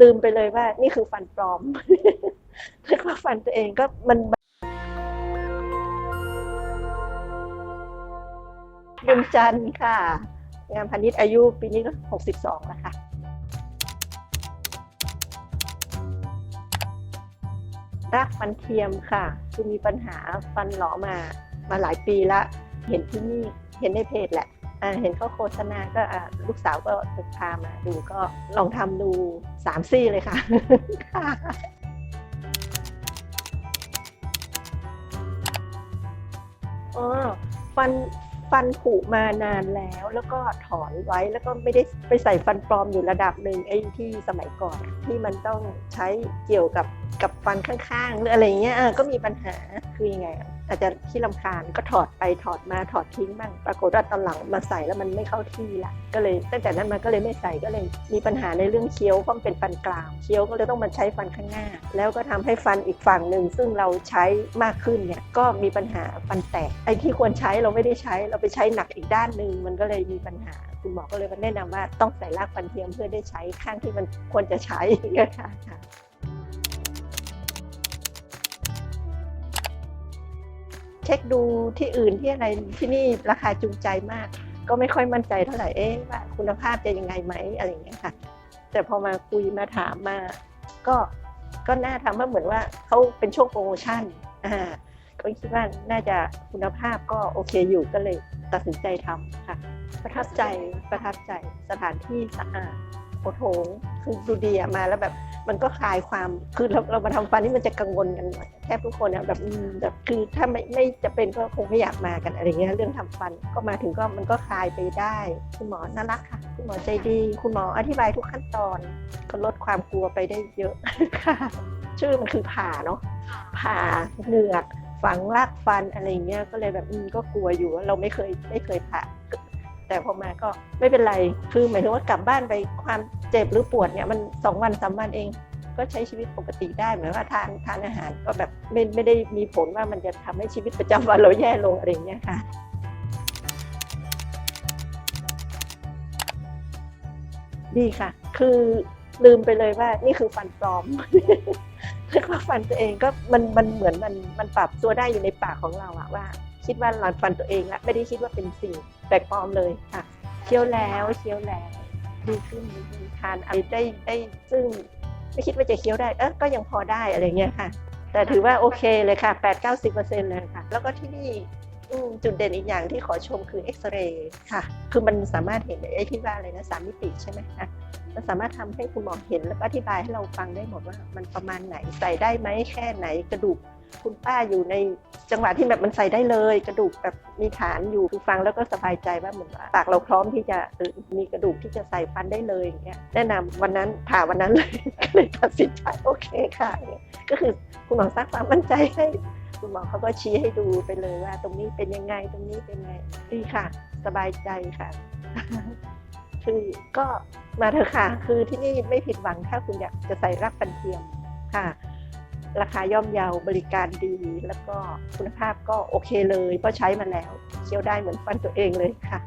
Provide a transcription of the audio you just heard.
ลืมไปเลยว่า นี่คือฟันปลอมเรียกว่าฟันตัวเองก็มันบุญจันทร์ค่ะ งานพาณิชย์อายุปีนี้ก็หกสิบสองแล้วค่ะรักฟันเทียมค่ะ คือมีปัญหาฟันหลอมามาหลายปีละ เห็นที่นี่ เห็นในเพจแหละ เห็นเขาโฆษณาก็ลูกสาวก็พามาดูก็ลองทำดูสามซี่เลยค่ะอ๋อฟันฟันผุมานานแล้วแล้วก็ถอนไว้แล้วก็ไม่ได้ไปใส่ฟันปลอมอยู่ระดับหนึ่งไอ้ที่สมัยก่อน ที่มันต้องใช้เกี่ยวกับกับฟันข้างๆหรืออะไรเงี้ยก็มีปัญหาคือยังไงอาจจะที่ลำคาญก็ถอดไปถอดมาถอดทิ้งบ้างปรากฏว่าตอนหลังมาใส่แล้วมันไม่เข้าที่ละก็เลยตั้งแต่นั้นมาก็เลยไม่ใส่ก็เลยมีปัญหาในเรื่องเคี้ยวเพราะมันเป็นฟันกรามเคี้ยวก็เลยต้องมาใช้ฟันข้างหน้า แล้วก็ทำให้ฟันอีกฝั่งหนึ่งซึ่งเราใช้มากขึ้นเนี่ยก็มีปัญหาฟันแตกไอ้ที่ควรใช้เราไม่ได้ใช้เราไปใช้หนักอีกด้านหนึ่งมันก็เลยมีปัญหาคุณหมอก็เลยแนะนำว่าต้องใส่รากฟันเทียมเพื่อได้ใช้ข้างที่มันควรจะใช้ค่ะค่ะ เช็คดูที่อื่นที่อะไรที่นี่ราคาจูงใจมาก ก็ไม่ค่อยมั่นใจเท่าไหร่เอ๊ะว่าคุณภาพจะยังไงไหมอะไรอย่างเงี้ยค่ะ แต่พอมาคุยมาถามมา ก็ก็น่าทำว่าเหมือนว่าเขาเป็นช่วงโปรโมชั่นอ่าก็คิดว่าน่าจะคุณภาพก็โอเคอยู่ก็เลยตัดสินใจทำค่ะ ประทับใจประทับใจสถานที่สะอาดโอโถง คือดูดีอะมาแล้วแบบมันก็คลายความคือเราเรามาทำฟันนี่มันจะกังวลกันหน่อยแทบทุกคนอะแบบแบบคือถ้าไม่ไม่จะเป็นก็คงไม่อยากมากันอะไรเงี้ยเรื่องทำฟันก็มาถึงก็มันก็คลายไปได้ คุณหมอน่ารักค่ะ คุณหมอใจดี คุณหมออธิบายทุกขั้นตอน ก็ลดความกลัวไปได้เยอะค่ะ ชื่อมันคือผ่าเนาะผ่าเหงือกฝังรากฟันอะไรเงี้ยก็เลยแบบอืมก็กลัวอยู่ว่าเราไม่เคยไม่เคยผ่า แต่พอมาก็ไม่เป็นไร คือหมายถึงว่ากลับบ้านไปความเจ็บหรือปวดเนี่ยมันสองวันสามวันเอง ก็ใช้ชีวิตปกติได้เหมือนว่าทานทานอาหารก็แบบไม่ไม่ได้มีผลว่ามันจะทำให้ชีวิตประจำวันเราแย่ลงอะไรเงี้ยค่ะดีค่ะ คือลืมไปเลยว่านี่คือฟันปลอมเรียกว่าฟันตัวเองก็มันมันเหมือนมันมันปรับตัวได้อยู่ในปากของเราอะว่า คิดว่าเราฟันตัวเองละไม่ได้คิดว่าเป็นสิ่งแปลกปลอมเลยค่ะเคี้ยวแล้วเคี้ยวแล้วดีขึ้นดีขึ้นทานอะไรได้ได้ซึ่งไม่คิดว่าจะเคี้ยวได้เออก็ยังพอได้อะไรเงี้ยค่ะ แต่ถือว่าโอเคเลยค่ะ8 9 0เลยค่ะ แล้วก็ที่นี่จุดเด่นอีกอย่างที่ขอชมคือเอ็กซเรย์ค่ะ คือมันสามารถเห็นไอ้ที่ว่าอะไรนะสามมิติใช่ไหมคะมันสามารถทำให้คุณหมอเห็นแล้วก็อธิบายให้เราฟังได้หมดว่า มันประมาณไหนใส่ได้ไหมแค่ไหนกระดูก คุณป้าอยู่ในจังหวะที่แบบมันใส่ได้เลย กระดูกแบบมีฐานอยู่คือฟังแล้วก็สบายใจว่าเหมือนว่าปากเราพร้อมที่จะมีกระดูกที่จะใส่ฟันได้เลยอย่างเงี้ยแนะนำวันนั้นผ่าวันนั้นเลยก็เลยตัดสินใจโอเคค่ะก็คือคุณหมอสร้างความมั่นใจให้คุณหมอเขาก็ชี้ให้ดูไปเลยว่า ตรงนี้เป็นยังไงตรงนี้เป็นยังไงดีค่ะ สบายใจค่ะ คือก็มาเถอะค่ะ คือที่นี่ไม่ผิดหวังถ้าคุณอยากจะใส่รักฟันเทียมค่ะ ราคาย่อมเยาบริการดี แล้วก็คุณภาพก็โอเคเลย เพราะใช้มาแล้ว เคี้ยวได้เหมือนฟันตัวเองเลยค่ะ